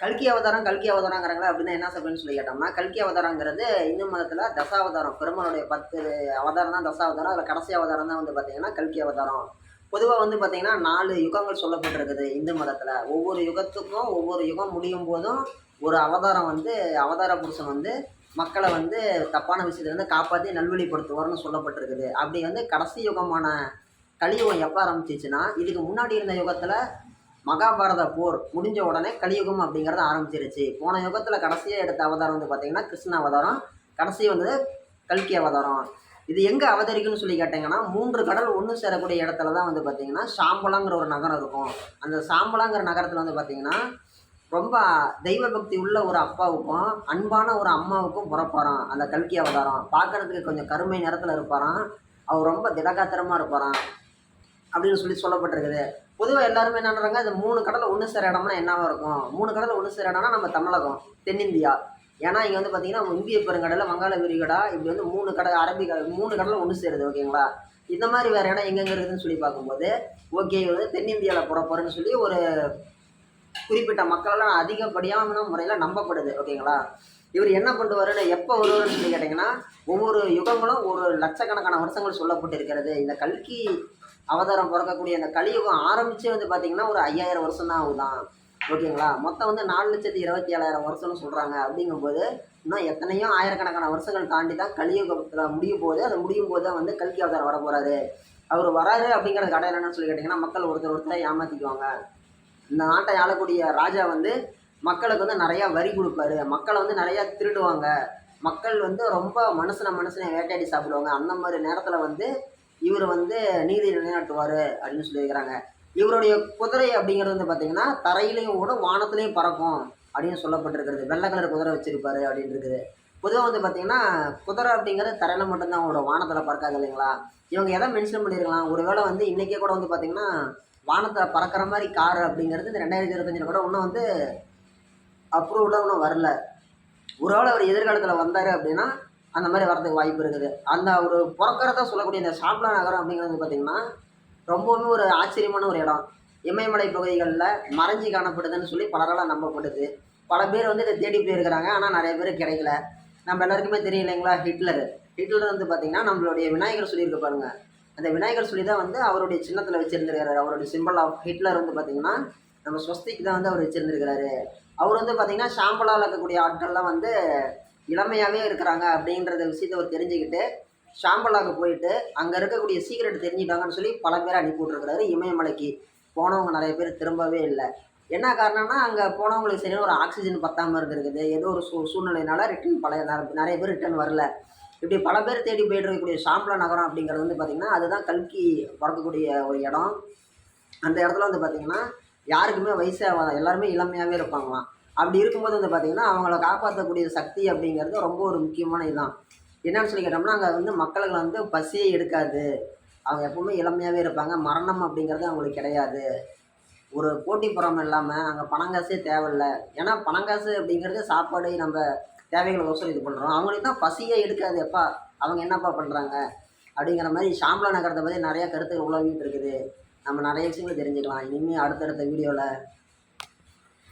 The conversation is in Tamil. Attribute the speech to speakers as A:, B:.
A: கல்கி அவதாரம் கல்கி அவதாரங்கிறாங்களா அப்படின்னா என்ன சொல்றேன்னு சொல்லி கேட்டோம்னா கல்கி அவதாரங்கிறது இந்து மதத்தில் தசாவதாரம் பெருமாளுடைய பத்து அவதாரம் தான் தசாவதாரம் அதில் கடைசி அவதாரம் தான் வந்து பார்த்தீங்கன்னா கல்கி அவதாரம். பொதுவாக வந்து பார்த்தீங்கன்னா நாலு யுகங்கள் சொல்லப்பட்டிருக்குது இந்து மதத்தில். ஒவ்வொரு யுகத்துக்கும் ஒவ்வொரு யுகம் முடியும் போதும் ஒரு அவதாரம் வந்து அவதார புருஷன் வந்து மக்களை வந்து தப்பான விஷயத்துலேருந்து காப்பாற்றி நல்வழிப்படுத்துவார்னு சொல்லப்பட்டிருக்குது. அப்படி வந்து கடைசி யுகமான கலியுகம் எப்போ ஆரம்பிச்சிச்சுன்னா இதுக்கு முன்னாடி இருந்த யுகத்தில் மகாபாரத போர் முடிஞ்ச உடனே கலியுகம் அப்படிங்கிறது ஆரம்பிச்சிருச்சு. போன யுகத்தில் கடைசியாக எடுத்த அவதாரம் வந்து பார்த்தீங்கன்னா கிருஷ்ண அவதாரம். கடைசி வந்து கல்கி அவதாரம். இது எங்கே அவதரிக்குன்னு சொல்லி கேட்டிங்கன்னா மூன்று கடல் ஒன்று சேரக்கூடிய இடத்துல தான் வந்து பார்த்திங்கன்னா சாம்பலாங்கிற ஒரு நகரம் இருக்கும். அந்த சாம்பலாங்கிற நகரத்தில் வந்து பார்த்திங்கன்னா ரொம்ப தெய்வ பக்தி உள்ள ஒரு அப்பாவுக்கும் அன்பான ஒரு அம்மாவுக்கும் பிறப்பாராம் அந்த கல்கி அவதாரம். பார்க்கறதுக்கு கொஞ்சம் கருமை நிறத்தில் இருப்பாராம். அவர் ரொம்ப திடகாத்திரமாக இருப்பாராம். அப்படின்னு சொல்லி சொல்லப்பட்டிருக்குது. பொதுவாக எல்லாருமே என்ன பண்ணுறாங்க இந்த மூணு கடலை ஒன்று சேர இடம்னா என்னவாக இருக்கும்? மூணு கடலில் ஒன்று சேர இடம்னா நம்ம தமிழகம் தென்னிந்தியா. ஏன்னா இங்கே வந்து பார்த்தீங்கன்னா இந்திய பெருங்கடலில் வங்காள விரிகடா இப்படி வந்து மூணு கடல் அரபிக்க மூணு கடலில் ஒன்று சேருது ஓகேங்களா? இந்த மாதிரி வேறு இடம் எங்கெங்கே இருக்குதுன்னு சொல்லி பார்க்கும்போது ஓகே வந்து தென்னிந்தியாவில் போட போகிறேன்னு சொல்லி ஒரு குறிப்பிட்ட மக்களால் அதிகப்படியான முறையில் நம்பப்படுது ஓகேங்களா? இவர் என்ன பண்ணுவாருன்னு எப்போ வருவார்னு சொல்லி கேட்டிங்கன்னா ஒவ்வொரு யுகங்களும் ஒரு லட்சக்கணக்கான வருஷங்கள் சொல்லப்பட்டு இருக்கிறது இந்த கல்கி அவதாரம் பிறக்கக்கூடிய அந்த கலியுகம் ஆரம்பிச்சே வந்து பார்த்தீங்கன்னா ஒரு ஐயாயிரம் வருஷம் தான் ஆகுதான். ஓகேங்களா? மொத்தம் வந்து நாலு லட்சத்தி இருபத்தி ஏழாயிரம் வருஷம்னு சொல்கிறாங்க அப்படிங்கும்போது இன்னும் எத்தனையோ ஆயிரக்கணக்கான வருஷங்கள் தாண்டி தான் கலியுகத்தில் முடியும் போது அது முடியும் போது தான் வந்து கல்கி அவதாரம் வர போகிறாரு அவர் வராரு அப்படிங்கிறது கடையில் என்னன்னு சொல்லி கேட்டிங்கன்னா மக்கள் ஒருத்தர் ஒருத்தரை ஏமாற்றிக்குவாங்க இந்த நாட்டை ஆளக்கூடிய ராஜா வந்து மக்களுக்கு வந்து நிறையா வரி கொடுப்பாரு. மக்களை வந்து நிறையா திருடுவாங்க. மக்கள் வந்து ரொம்ப மனுஷனை மனுஷனை வேட்டையாடி சாப்பிடுவாங்க. அந்த மாதிரி நேரத்தில் வந்து இவர் வந்து நீதி நிலைநாட்டுவார் அப்படின்னு சொல்லியிருக்கிறாங்க. இவருடைய குதிரை அப்படிங்கிறது வந்து பார்த்தீங்கன்னா தரையிலையும் கூட வானத்துலேயும் பறக்கும் அப்படின்னு சொல்லப்பட்டிருக்கிறது. வெள்ளை கலர் குதிரை வச்சிருப்பாரு அப்படின்னு இருக்குது. பொதுவாக வந்து பார்த்தீங்கன்னா குதிரை அப்படிங்கிறது தரையில் மட்டும்தான் அவங்களோட வானத்தில் பறக்காது இல்லைங்களா? இவங்க எதை மென்ஷன் பண்ணியிருக்கலாம் ஒருவேளை வந்து இன்றைக்கே கூட வந்து பார்த்தீங்கன்னா வானத்தில் பறக்கிற மாதிரி கார் அப்படிங்கிறது இந்த ரெண்டாயிரத்தி இருபத்தஞ்சில் கூட இன்னும் வந்து அப்ரூவ்டாக இன்னும் வரல. ஒருவேளை அவர் எதிர்காலத்தில் வந்தார் அப்படின்னா அந்த மாதிரி வரதுக்கு வாய்ப்பு இருக்குது. அந்த அவர் பிறக்கிறதா சொல்லக்கூடிய இந்த சாம்பலா நகரம் அப்படிங்கிறது பார்த்திங்கன்னா ரொம்பவுமே ஒரு ஆச்சரியமான ஒரு இடம். இமயமலை பகுதிகளில் மறைஞ்சி காணப்படுதுன்னு சொல்லி பலரால் நம்பப்படுது. பல பேர் வந்து இதை தேடி போயிருக்கிறாங்க. ஆனால் நிறைய பேர் கிடைக்கல. நம்ம எல்லாருக்குமே தெரியும் இல்லைங்களா ஹிட்லர். ஹிட்லர் வந்து பார்த்திங்கன்னா நம்மளுடைய விநாயகர் சொல்லியிருக்க பாருங்கள் அந்த விநாயகர் சொல்லி தான் வந்து அவருடைய சின்னத்தில் வச்சுருந்துருக்கிறாரு. அவருடைய சிம்பிள் ஆஃப் ஹிட்லர் வந்து பார்த்திங்கன்னா நம்ம ஸ்வஸ்திக்கு தான் வந்து அவர் வச்சுருந்துருக்கிறாரு. அவர் வந்து பார்த்திங்கன்னா ஷாம்பலால் இருக்கக்கூடிய ஆட்கள்லாம் வந்து இளமையாகவே இருக்கிறாங்க அப்படின்றத விஷயத்த அவர் தெரிஞ்சுக்கிட்டு ஷாம்பலாக்கு போயிட்டு அங்கே இருக்கக்கூடிய சீக்கிரட் தெரிஞ்சுட்டாங்கன்னு சொல்லி பல பேர் அனுப்பி விட்ருக்கிறாரு இமயமலைக்கு. போனவங்க நிறைய பேர் திரும்பவே இல்லை. என்ன காரணம்னா அங்கே போனவங்களுக்கு சரியான ஒரு ஆக்சிஜன் பத்தாமல் இருந்திருக்குது. ஏதோ ஒரு சூ சூழ்நிலையினால ரிட்டர்ன் பழைய நிறைய பேர் ரிட்டர்ன் வரல. இப்படி பல பேர் தேடி போயிட்டு இருக்கக்கூடிய நகரம் அப்படிங்கிறது வந்து பார்த்திங்கன்னா அதுதான் கல்கி பிறக்கக்கூடிய ஒரு இடம். அந்த இடத்துல வந்து பார்த்திங்கன்னா யாருக்குமே வயசாக எல்லாருமே இளமையாகவே இருப்பாங்களாம். அப்படி இருக்கும்போது வந்து பார்த்திங்கன்னா அவங்கள காப்பாற்றக்கூடிய சக்தி அப்படிங்கிறது ரொம்ப ஒரு முக்கியமான இதுதான். என்னன்னு சொல்லி கேட்டோம்னா அங்கே வந்து மக்களுக்கு வந்து பசியே எடுக்காது. அவங்க எப்பவுமே இளமையாகவே இருப்பாங்க. மரணம் அப்படிங்கிறது அவங்களுக்கு கிடையாது. ஒரு போட்டி புறம் இல்லாமல் அங்கே பணங்காசே தேவையில்ல. ஏன்னா பணங்காசு அப்படிங்கிறது சாப்பாடு நம்ம தேவைகளை ஒசரம் இது பண்ணுறோம் அவங்களுக்கு தான் பசியே எடுக்காது. எப்பா அவங்க என்னப்பா பண்ணுறாங்க அப்படிங்கிற மாதிரி ஷாம்லா நகரத்தை பற்றி நிறையா கருத்துக்கள் உலகிட்டு இருக்குது. நம்ம நிறைய விஷயங்கள் தெரிஞ்சுக்கலாம். இனிமேல் அடுத்தடுத்த வீடியோவில்